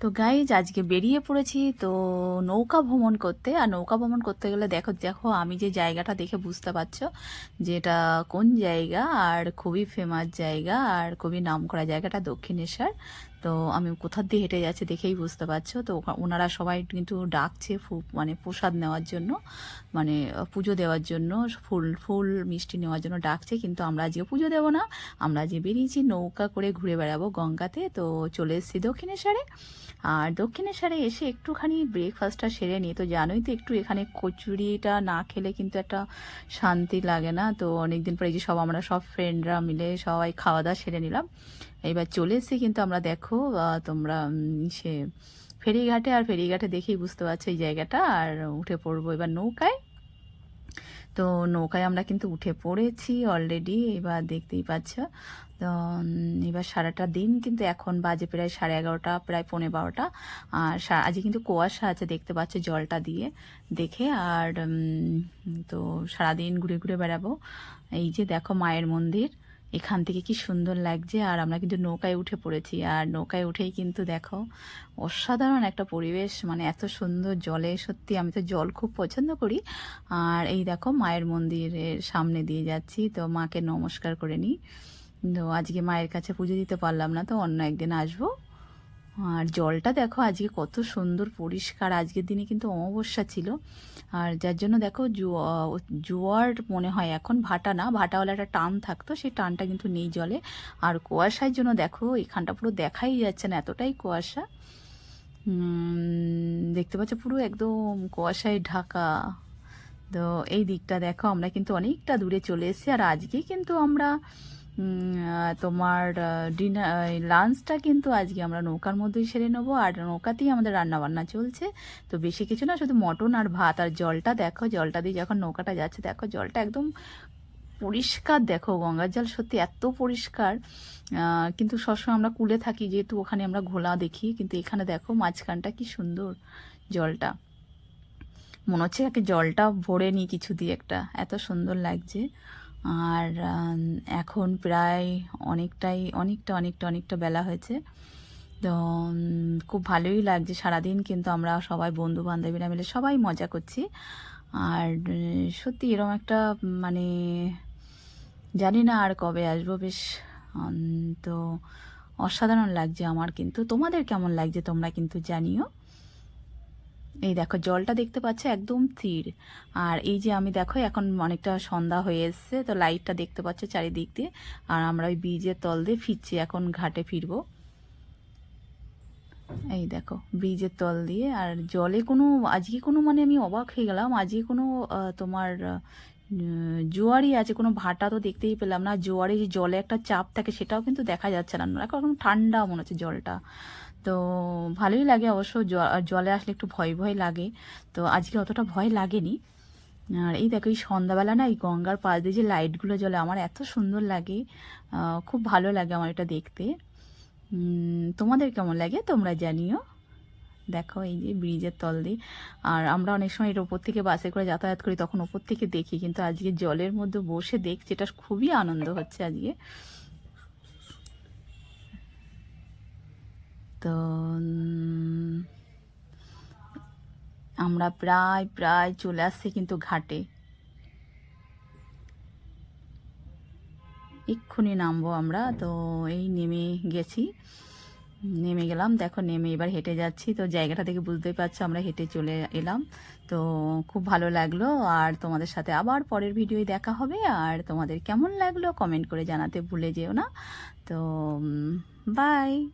তো গাইজ আজকে বেরিয়ে পড়েছি, তো নৌকা ভ্রমণ করতে। আর নৌকা ভ্রমণ করতে গেলে দেখো দেখো, আমি যে জায়গাটা দেখে বুঝতে পারছ যে এটা কোন জায়গা, আর খুবই ফেমাস জায়গা, আর খুবই নামকরা জায়গাটা দক্ষিণেশ্বর। তো আমি কোথার দিয়ে হেঁটে যাচ্ছি দেখেই বুঝতে পারছ। তো ওনারা সবাই কিন্তু ডাকছে মানে প্রসাদ নেওয়ার জন্য মানে পুজো দেওয়ার জন্য, ফুল ফুল মিষ্টি নেওয়ার জন্য ডাকছে। কিন্তু আমরা আজকে পুজো দেবো না। আমরা যে বেরিয়েছি নৌকা করে ঘুরে বেড়াবো গঙ্গাতে। তো চলে এসেছি দক্ষিণেশ্বরে। আর দক্ষিণেশ্বরে এসে একটুখানি ব্রেকফাস্টটা সেরে নিই। তো জানোই তো একটু এখানে কচুরিটা না খেলে কিন্তু একটা শান্তি লাগে না। তো অনেকদিন পরে যে সব আমরা সব ফ্রেন্ডরা মিলে সবাই খাওয়া দাওয়া সেরে নিলাম। এবার চলে এসেছি কিন্তু আমরা দেখো আহ, তোমরা সে ফেরিঘাটে আর ফেরিঘাটে দেখেই বুঝতে পারছ এই জায়গাটা আর উঠে পড়ব এবার নৌকায়। তো নৌকায় আমরা কিন্তু উঠে পড়েছি অলরেডি এবার দেখতেই পাচ্ছ। তো এবার সারাটা দিন কিন্তু এখন বাজে প্রায় সাড়ে এগারোটা প্রায় পৌনে বারোটা। আর আজকে কিন্তু কুয়াশা আছে দেখতে পাচ্ছ জলটা দিয়ে দেখে। আর তো সারাদিন ঘুরে ঘুরে বেড়াবো। এই যে দেখো মায়ের মন্দির। এখান থেকে কি সুন্দর লাগছে? আর আমরা কিন্তু নৌকায় উঠে পড়েছি। আর নৌকায় উঠেই কিন্তু দেখো, অসাধারণ একটা পরিবেশ। মানে এত সুন্দর জলে, সত্যি আমি তো জল খুব পছন্দ করি। আর এই দেখো, মায়ের মন্দিরের সামনে দিয়ে যাচ্ছি। তো মাকে নমস্কার করে নিই। তো আজকে মায়ের কাছে পুজো দিতে পারলাম না, তো অন্য একদিন আসব। আর জলটা দেখো আজকে কত সুন্দর পরিষ্কার। আজকের দিনে কিন্তু অমাবস্যা ছিল। আর যার জন্য দেখো জোয়ার মনে হয় এখন ভাটা না, ভাটাওয়ালা একটা টান থাকতো, সেই টানটা কিন্তু নেই জলে। আর কুয়াশার জন্য দেখো এখানটা পুরো দেখাই যাচ্ছে না, এতটাই কুয়াশা। দেখতে পাচ্ছ পুরো একদম কুয়াশায় ঢাকা। তো এই দিকটা দেখো, আমরা কিন্তু অনেকটা দূরে চলে এসেছি। আর আজকে কিন্তু আমরা তোমার ডিনার লাঞ্চটা কিন্তু আজকে আমরা নৌকার মধ্যেই সেরে নেব। আর নৌকাতেই আমাদের রান্না বান্না চলছে। তো বেশি কিছু না, শুধু মটন আর ভাত। আর জলটা দেখো, জলটা দিয়ে যখন নৌকাটা যাচ্ছে, দেখো জলটা একদম পরিষ্কার। দেখো গঙ্গার জল সত্যি এত পরিষ্কার। কিন্তু সবসময় আমরা কুলে থাকি, যেহেতু ওখানে আমরা ঘোলা দেখি। কিন্তু এখানে দেখো মাঝখানটা কি সুন্দর জলটা। মনে হচ্ছে একে জলটা ভরে নি কিছু দিয়ে একটা। এত সুন্দর লাগছে। আর এখন প্রায় অনেকটাই, অনেকটা অনেকটা অনেকটা বেলা হয়েছে। তো খুব ভালোই লাগছে সারাদিন, কিন্তু আমরা সবাই বন্ধু বান্ধবীরা মিলে সবাই মজা করছি। আর সত্যি এরকম একটা মানে জানি না আর কবে আসব, বেশ তো অসাধারণ লাগছে আমার কিন্তু। তোমাদের কেমন লাগছে তোমরা কিন্তু জানিও। এই দেখো, জলটা দেখতে পাচ্ছে, একদম স্থির। আর এই যে আমি দেখো, এখন অনেকটা সন্ধ্যা হয়ে এসছে, তো লাইটটা দেখতে পাচ্ছে চারিদিক দিয়ে। আর আমরা ওই ব্রিজের তল দিয়ে ফিরছি, এখন ঘাটে ফিরবো। এই দেখো, ব্রিজের তল দিয়ে। আর জলে কোনো, আজকে কোনো মানে আমি অবাক হয়ে গেলাম, আজকে কোনো তোমার জোয়ারই আছে, কোনো ভাটা তো দেখতেই পেলাম না। জোয়ারে যে জলে একটা চাপ থাকে সেটাও কিন্তু দেখা যাচ্ছে না। এখন ঠান্ডা মনে হচ্ছে জলটা। তো ভালোই লাগে অবশ্য জলে আসলে একটু ভয় ভয় লাগে। তো আজকে অতটা ভয় লাগেনি। আর এই দেখো, এই সন্ধ্যাবেলা না এই গঙ্গার পাশ দিয়ে যে লাইটগুলো জ্বলে, আমার এত সুন্দর লাগে। খুব ভালো লাগে আমার এটা দেখতে। তোমাদের কেমন লাগে তোমরা জানিও। দেখো এই যে ব্রিজের তল দিয়ে। আর আমরা অনেক সময় এর ওপর থেকে বাসে করে যাতায়াত করি, তখন ওপর থেকে দেখি, কিন্তু আজকে জলের মধ্যে বসে দেখছি এটা খুবই আনন্দ হচ্ছে আজকে। তো আমরা প্রায় প্রায় চলে আসছি কিন্তু ঘাটে। এক্ষুনি নামবো আমরা, তো এই নেমে গেছি। নেমে গেলাম। দেখো, নেমে এবার হেঁটে যাচ্ছি। তো জায়গাটা থেকে বুঝতেই পারছ, আমরা হেঁটে চলে এলাম। তো খুব ভালো লাগল। আর তোমাদের সাথে আবার পরের ভিডিওই দেখা হবে। আর তোমাদের কেমন লাগল, কমেন্ট করে জানাতে ভুলে যেও না। তো বাই